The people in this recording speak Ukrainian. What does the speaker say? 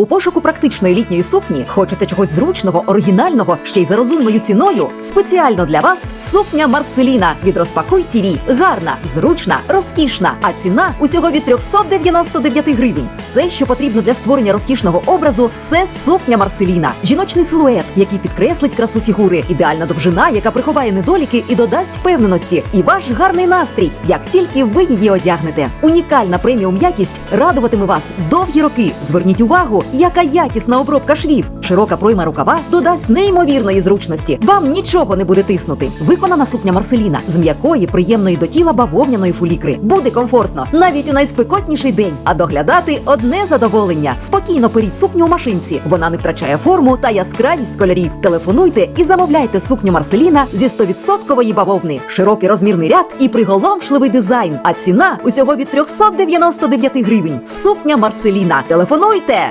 У пошуку практичної літньої сукні хочеться чогось зручного, оригінального, ще й за розумною ціною. Спеціально для вас сукня Марселіна від Розпакуй ТІВІ. Гарна, зручна, розкішна. А ціна усього від 399 гривень. Все, що потрібно для створення розкішного образу, це сукня Марселіна. Жіночний силует, який підкреслить красу фігури, ідеальна довжина, яка приховає недоліки і додасть впевненості. І ваш гарний настрій, як тільки ви її одягнете. Унікальна преміум якість радуватиме вас довгі роки. Зверніть увагу, яка якісна обробка швів. Широка пройма рукава додасть неймовірної зручності. Вам нічого не буде тиснути. Виконана сукня Марселіна з м'якої, приємної до тіла бавовняної фулікри. Буде комфортно навіть у найспекотніший день. А доглядати одне задоволення. Спокійно періть сукню у машинці. Вона не втрачає форму та яскравість кольорів. Телефонуйте і замовляйте сукню Марселіна зі 100% бавовни. Широкий розмірний ряд і приголомшливий дизайн. А ціна усього від 399 гривень. Сукня Марселіна. Телефонуйте!